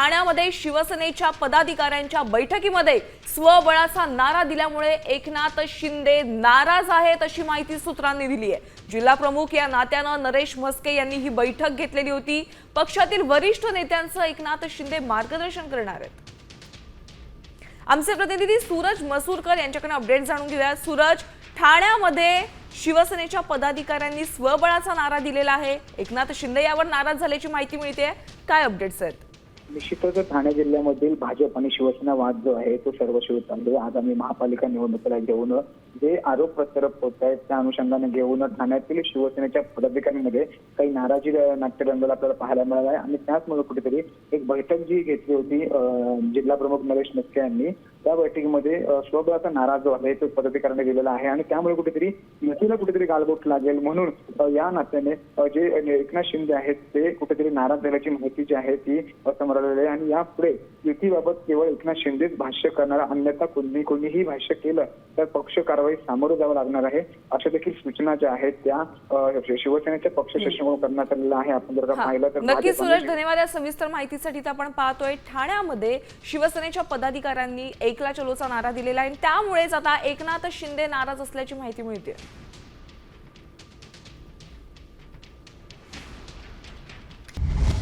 ठाण्यामध्ये शिवसेनेच्या पदाधिकाऱ्यांच्या बैठकीमध्ये स्वबळाचा नारा दिल्यामुळे एकनाथ शिंदे नाराज आहेत अशी माहिती सूत्रांनी दिली आहे. जिल्हा प्रमुख या नात्यानं नरेश म्हस्के यांनी ही बैठक घेतलेली होती. पक्षातील वरिष्ठ नेत्यांचं एकनाथ शिंदे मार्गदर्शन करणार आहेत. आमचे प्रतिनिधी सूरज मसूरकर यांच्याकडे अपडेट जाणून घेऊया. सूरज ठाण्यामध्ये शिवसेनेच्या पदाधिकाऱ्यांनी स्वबळाचा नारा दिलेला आहे. एकनाथ शिंदे यावर नाराज झाल्याची माहिती मिळते. काय अपडेट्स आहेत? निश्चितच ठाणे जिल्ह्यामधील भाजप आणि शिवसेना वाद जो आहे तो सर्वस्वी चालू आहे आम्ही महापालिका निवडणुकीला घेऊन जे आरोप प्रत्यारोप होत आहेत त्या अनुषंगाने घेऊन ठाण्यातील शिवसेनेच्या पदाधिकाऱ्यांमध्ये काही नाराजी नाट्यरंगाला आपल्याला पाहायला मिळाला आहे. आणि त्याचमुळे कुठेतरी एक बैठक जी घेतली होती जिल्हा प्रमुख नरेश नसके यांनी त्या बैठकीमध्ये स्वबळाचा नारा जो आहे तो पदाधिकाऱ्यांनी दिलेला आहे. आणि त्यामुळे कुठेतरी युतीला कुठेतरी गालबोट लागेल. म्हणून या नात्याने जे एकनाथ शिंदे आहेत ते कुठेतरी नाराज झाल्याची माहिती जी आहे ती समोर आहे आणि यापुढे युतीबाबत केवळ एकनाथ शिंदेच भाष्य करणारा अन्यथा कोणी कोणीही भाष्य केलं तर पक्ष कारवाई सामोरं जावं लागणार आहे अशा देखील सूचना ज्या आहेत त्या शिवसेनेच्या पक्षश्रेष्ठीमुळे करण्यात आलेल्या आहे. आपण जर का पाहिलं तर नक्की सूरज धन्यवाद. या सविस्तर माहितीसाठी तर आपण पाहतोय ठाण्यामध्ये शिवसेनेच्या पदाधिकाऱ्यांनी एकला चलोचा नारा दिलेला आहे आणि त्यामुळेच आता एकनाथ शिंदे नाराज असल्याची माहिती मिळते